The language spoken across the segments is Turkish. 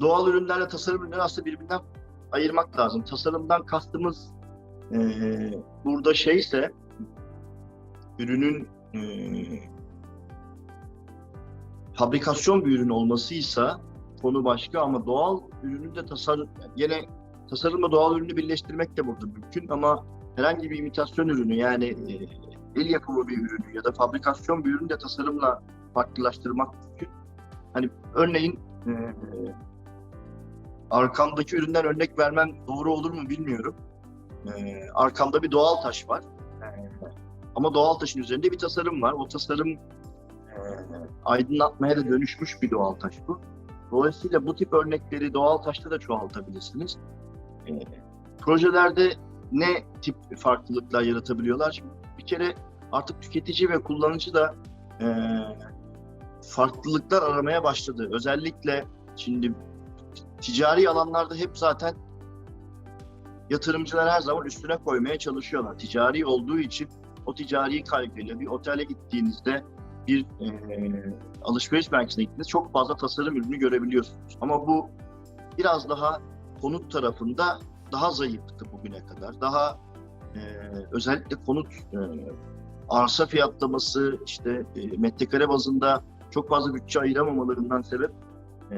doğal ürünlerle tasarım ürünleri aslında birbirinden ayırmak lazım. Tasarımdan kastımız eee, burada şeyse ürünün eee, fabrikasyon bir ürün olmasıysa konu başka ama doğal ürünün de tasarım yine tasarımla doğal ürünü birleştirmek de burada mümkün ama herhangi bir imitasyon ürünü yani eee, el yapımı bir ürünü ya da fabrikasyon bir ürünü de tasarımla farklılaştırmak mümkün. Hani örneğin eee arkamdaki üründen örnek vermem doğru olur mu bilmiyorum. Ee, arkamda bir doğal taş var. Ee, ama doğal taşın üzerinde bir tasarım var. O tasarım e, aydınlatmaya da dönüşmüş bir doğal taş bu. Dolayısıyla bu tip örnekleri doğal taşta da çoğaltabilirsiniz. Ee, projelerde ne tip farklılıklar yaratabiliyorlar? Şimdi bir kere artık tüketici ve kullanıcı da e, farklılıklar aramaya başladı. Özellikle şimdi ticari alanlarda hep zaten yatırımcılar her zaman üstüne koymaya çalışıyorlar. Ticari olduğu için o ticari kaygıyla bir otele gittiğinizde bir e, alışveriş merkezine gittiğinizde çok fazla tasarım ürünü görebiliyorsunuz. Ama bu biraz daha konut tarafında daha zayıftı bugüne kadar. Daha e, özellikle konut e, arsa fiyatlaması işte e, metrekare bazında çok fazla bütçe ayıramamalarından sebep e,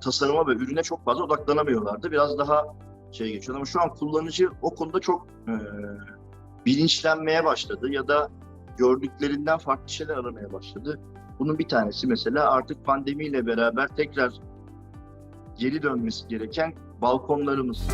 tasarıma ve ürüne çok fazla odaklanamıyorlardı. Biraz daha şey geçiyor ama şu an kullanıcı o konuda çok e, bilinçlenmeye başladı ya da gördüklerinden farklı şeyler aramaya başladı. Bunun bir tanesi mesela artık pandemiyle beraber tekrar geri dönmesi gereken balkonlarımız.